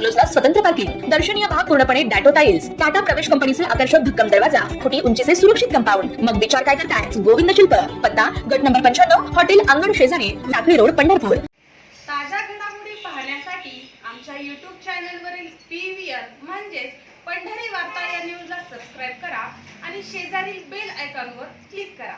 बंगलोजला स्वतंत्र पार्किंग दर्शनीय भाग पूर्णपणे डॅटो टाइल्स टाटा प्रवेश कंपनीचे आकर्षक भक्कम दरवाजा फुटी उंचीचे सुरक्षित कंपाऊंड. मग विचार काय करताय? गोविंद शिल्प. पत्ता गट नंबर पंच्याण्णव हॉटेल अंगण शेजारी लाकडी रोड पंढरपूर. ताज्या घडामोडी पाहण्यासाठी आमच्या यूट्यूब चॅनलवरील पी व्ही आर म्हणजेच पंढरी वार्ता या न्यूजला सबस्क्राईब करा आणि शेजारील बेल आयकॉनवर क्लिक करा.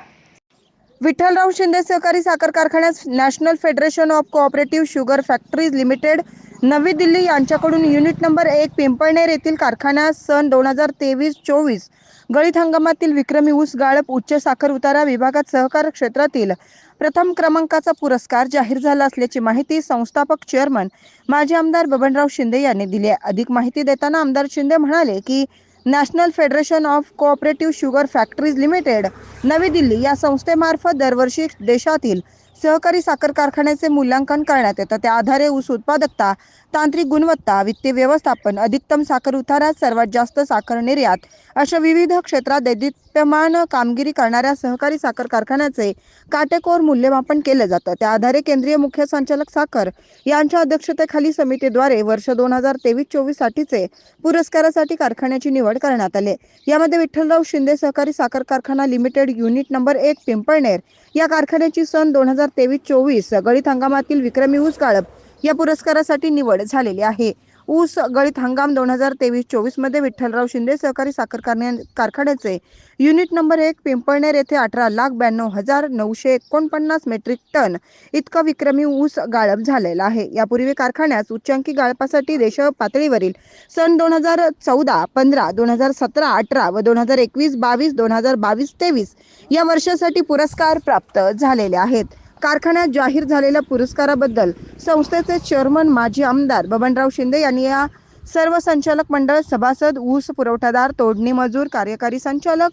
विठ्ठलराव शिंदे सहकारी साखर कारखान्यास national federation of cooperative sugar factories limited नवी दिल्ली यांच्याकडून युनिट नंबर एक पिंपळनेर येथील कारखाना सन दोन हजार तेवीस चोवीस गळीत हंगामातील विक्रमी ऊस गाळप उच्च साखर उतारा विभागात सहकार क्षेत्रातील प्रथम क्रमांकाचा पुरस्कार जाहीर झाला असल्याची माहिती संस्थापक चेअरमन माजी आमदार बबनराव शिंदे यांनी दिली आहे. अधिक माहिती देताना आमदार शिंदे म्हणाले की national federation of cooperative sugar factories limited नवी दिल्ली या संस्थेमार्फत दरवर्षी देशातील सहकारी साखर कारखान्याचे मूल्यांकन करण्यात येतं. त्या आधारे ऊस उत्पादकता तांत्रिक गुणवत्ता वित्तीय व्यवस्थापन अधिकतम साखर उतारात सर्वात जास्त साखर निर्यात अशा विविध क्षेत्रात दैदिप्यमान कामगिरी करणाऱ्या सहकारी साखर कारखान्याचे काटेकोर मूल्यमापन केलं जातं. त्या आधारे केंद्रीय मुख्य संचालक साखर यांच्या अध्यक्षतेखाली समितीद्वारे वर्ष दोन हजार तेवीस चोवीस साठीचे पुरस्कारासाठी कारखान्याची निवड करण्यात आले. यामध्ये विठ्ठलराव शिंदे सहकारी साखर कारखाना लिमिटेड युनिट नंबर एक पिंपळनेर या कारखान्याची सन दोन हजार तेवीस चोवीस गळीत हंगामातील विक्रमी ऊस गाळप या पुरस्कारासाठी निवड झालेली आहे. ऊस गळीत हंगाम दोन हजार तेवीस चोवीसमध्ये विठ्ठलराव शिंदे सहकारी साखर कारण्या- कारखान्याचे युनिट नंबर एक पिंपळनेर येथे अठरा लाख ब्याण्णव हजार नऊशे एकोणपन्नास मेट्रिक टन इतका विक्रमी ऊस गाळप झालेला आहे. यापूर्वी कारखान्यास उच्चांकी गाळपासाठी देश पातळीवरील सन दोन हजार चौदा पंधरा दोन हजार सतरा अठरा व दोन हजार एकवीस बावीस दोन हजार बावीस तेवीस या वर्षासाठी पुरस्कार प्राप्त झालेले आहेत. कारखान्यात जाहीर झालेल्या पुरस्काराबद्दल संस्थेचे चेअरमन माजी आमदार बबनराव शिंदे यांनी या सर्व संचालक मंडळ सभासद ऊस पुरवठादार तोडणी मजूर कार्यकारी संचालक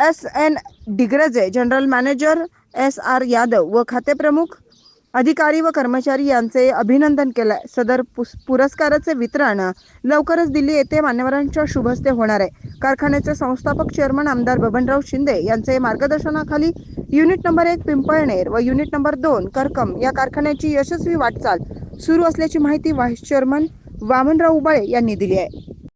S N Digraje general manager S R Yadav व खातेप्रमुख अधिकारी व कर्मचारी यांचे अभिनंदन केले. सदर पुस- पुरस्काराचे वितरण लवकरच दिल्ली येथे मान्यवरांच्या शुभस्ते होणार आहे. कारखान्याचे संस्थापक चेअरमन आमदार बबनराव शिंदे यांचे मार्गदर्शनाखाली युनिट नंबर एक पिंपळनेर व युनिट नंबर दोन करकम या कारखान्याची यशस्वी वाटचाल सुरू असल्याची माहिती व्हाईस चेअरमन वामनराव उबाळे यांनी दिली आहे.